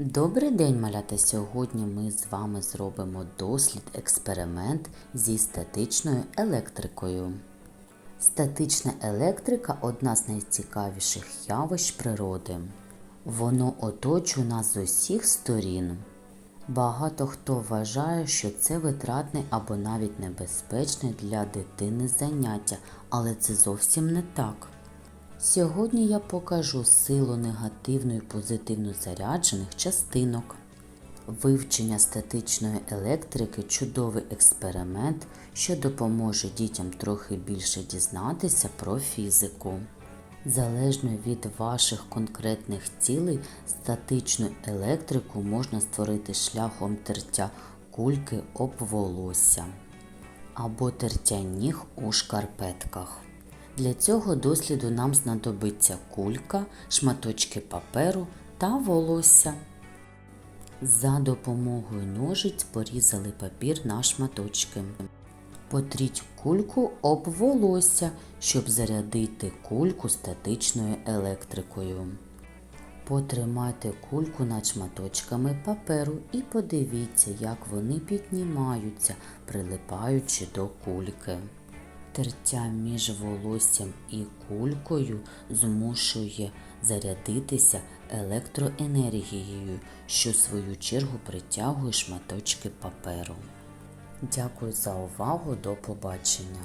Добрий день, малята! Сьогодні ми з вами зробимо дослід експеримент зі статичною електрикою. Статична електрика одна з найцікавіших явищ природи. Воно оточує нас з усіх сторін. Багато хто вважає, що це витратне або навіть небезпечне для дитини заняття, але це зовсім не так. Сьогодні я покажу силу негативно і позитивно заряджених частинок. Вивчення статичної електрики чудовий експеримент, що допоможе дітям трохи більше дізнатися про фізику. Залежно від ваших конкретних цілей, статичну електрику можна створити шляхом тертя кульки об волосся або тертя ніг у шкарпетках. Для цього досліду нам знадобиться кулька, шматочки паперу та волосся. За допомогою ножиць порізали папір на шматочки. Потріть кульку об волосся, щоб зарядити кульку статичною електрикою. Потримайте кульку над шматочками паперу і подивіться, як вони піднімаються, прилипаючи до кульки. Тертя між волоссям і кулькою змушує зарядитися електроенергією, що в свою чергу притягує шматочки паперу. Дякую за увагу, до побачення!